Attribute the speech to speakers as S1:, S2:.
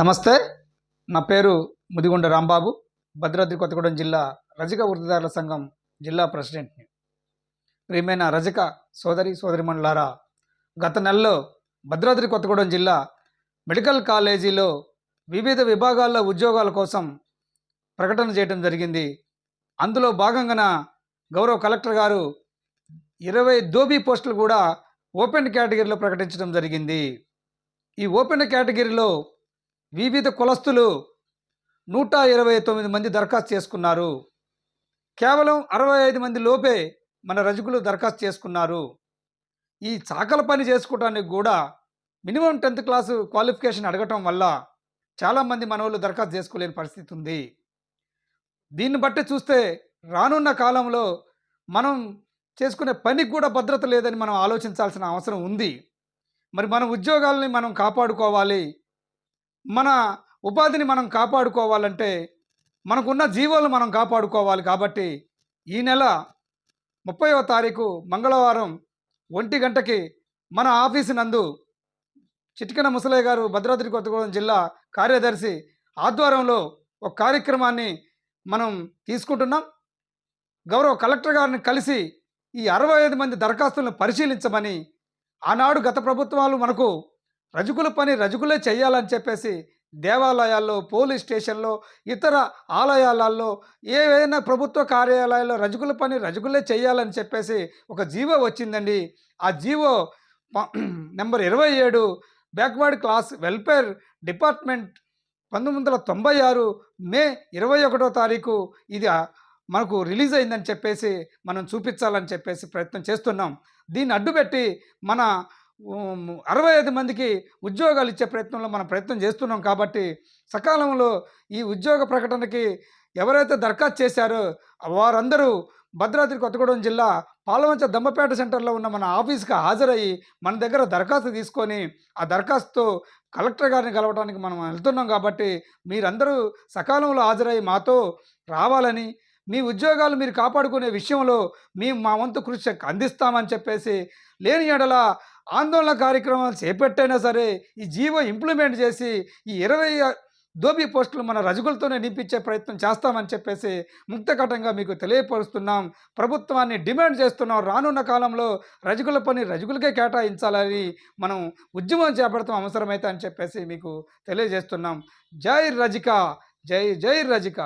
S1: నమస్తే. నా పేరు ముదిగొండ రాంబాబు. భద్రాద్రి కొత్తగూడెం జిల్లా రజక వృత్తిదారుల సంఘం జిల్లా ప్రెసిడెంట్ని ప్రియమైన రజక సోదరి సోదరిమణులారా గత నెలలో భద్రాద్రి కొత్తగూడెం జిల్లా మెడికల్ కాలేజీలో వివిధ విభాగాల్లో ఉద్యోగాల కోసం ప్రకటన చేయడం జరిగింది. అందులో భాగంగాన గౌరవ కలెక్టర్ గారు ఇరవై దోబీ పోస్టులు కూడా ఓపెన్ కేటగిరీలో ప్రకటించడం జరిగింది. ఈ ఓపెన్ కేటగిరీలో వివిధ కులస్తులు నూట ఇరవై తొమ్మిది మంది దరఖాస్తు చేసుకున్నారు. కేవలం అరవై ఐదు మంది లోపే మన రజకులు దరఖాస్తు చేసుకున్నారు. ఈ చాకల పని చేసుకోవడానికి కూడా మినిమం టెన్త్ క్లాసు క్వాలిఫికేషన్ అడగటం వల్ల చాలామంది మనవాళ్ళు దరఖాస్తు చేసుకోలేని పరిస్థితి ఉంది. దీన్ని బట్టి చూస్తే రానున్న కాలంలో మనం చేసుకునే పనికి కూడా భద్రత లేదని మనం ఆలోచించాల్సిన అవసరం ఉంది. మరి మన ఉద్యోగాలని మనం కాపాడుకోవాలి. మన ఉపాధిని మనం కాపాడుకోవాలంటే మనకున్న జీవాలను మనం కాపాడుకోవాలి కాబట్టి ఈ నెల ముప్పైవ తారీఖు మంగళవారం ఒంటి గంటకి మన ఆఫీసు నందు చిటికెన ముసలయ్య గారు భద్రాద్రి కొత్తగూడెం జిల్లా కార్యదర్శి ఆధ్వర్యంలో ఒక కార్యక్రమాన్ని మనం తీసుకుంటున్నాం. గౌరవ కలెక్టర్ గారిని కలిసి ఈ అరవై ఐదు మంది దరఖాస్తులను పరిశీలించమని ఆనాడు గత ప్రభుత్వాలు మనకు రజకుల పని రజకులే చేయాలని చెప్పేసి దేవాలయాల్లో పోలీస్ స్టేషన్లో ఇతర ఆలయాలలో ఏవైనా ప్రభుత్వ కార్యాలయాల్లో రజకుల పని రజకులే చేయాలని చెప్పేసి ఒక జీవో వచ్చిందండి. ఆ జీవో ప- నెంబర్ ఇరవై ఏడు బ్యాక్వర్డ్ క్లాస్ వెల్ఫేర్ డిపార్ట్మెంట్ పంతొమ్మిది వందల తొంభై ఆరు మే ఇరవై ఒకటో తారీఖు ఇది మనకు రిలీజ్ అయిందని చెప్పేసి మనం చూపించాలని చెప్పేసి ప్రయత్నం చేస్తున్నాం. దీన్ని అడ్డుపెట్టి మన అరవై ఐదు మందికి ఉద్యోగాలు ఇచ్చే ప్రయత్నంలో మనం ప్రయత్నం చేస్తున్నాం కాబట్టి సకాలంలో ఈ ఉద్యోగ ప్రకటనకి ఎవరైతే దరఖాస్తు చేశారో వారందరూ భద్రాద్రి కొత్తగూడెం జిల్లా పాలవంచ దమ్మపేట సెంటర్లో ఉన్న మన ఆఫీస్కి హాజరయ్యి మన దగ్గర దరఖాస్తు తీసుకొని ఆ దరఖాస్తు కలెక్టర్ గారిని కలవడానికి మనం వెళ్తున్నాం కాబట్టి మీరందరూ సకాలంలో హాజరయ్యి మాతో రావాలని మీ ఉద్యోగాలు మీరు కాపాడుకునే విషయంలో మేము మా వంతు కృషి అందిస్తామని చెప్పేసి లేని ఎడల ఆందోళన కార్యక్రమాలు చేపట్టైనా సరే ఈ జీవో ఇంప్లిమెంట్ చేసి ఈ ఇరవై దోబీ పోస్టులు మన రజకులతోనే నింపించే ప్రయత్నం చేస్తామని చెప్పేసి ముక్తకటంగా మీకు తెలియపరుస్తున్నాం. ప్రభుత్వాన్ని డిమాండ్ చేస్తున్నాం. రానున్న కాలంలో రజకుల పని రజకులకే కేటాయించాలని మనం ఉద్యమం చేపడతాం అవసరమైతే అని చెప్పేసి మీకు తెలియజేస్తున్నాం. జై రజిక! జై జై రజిక!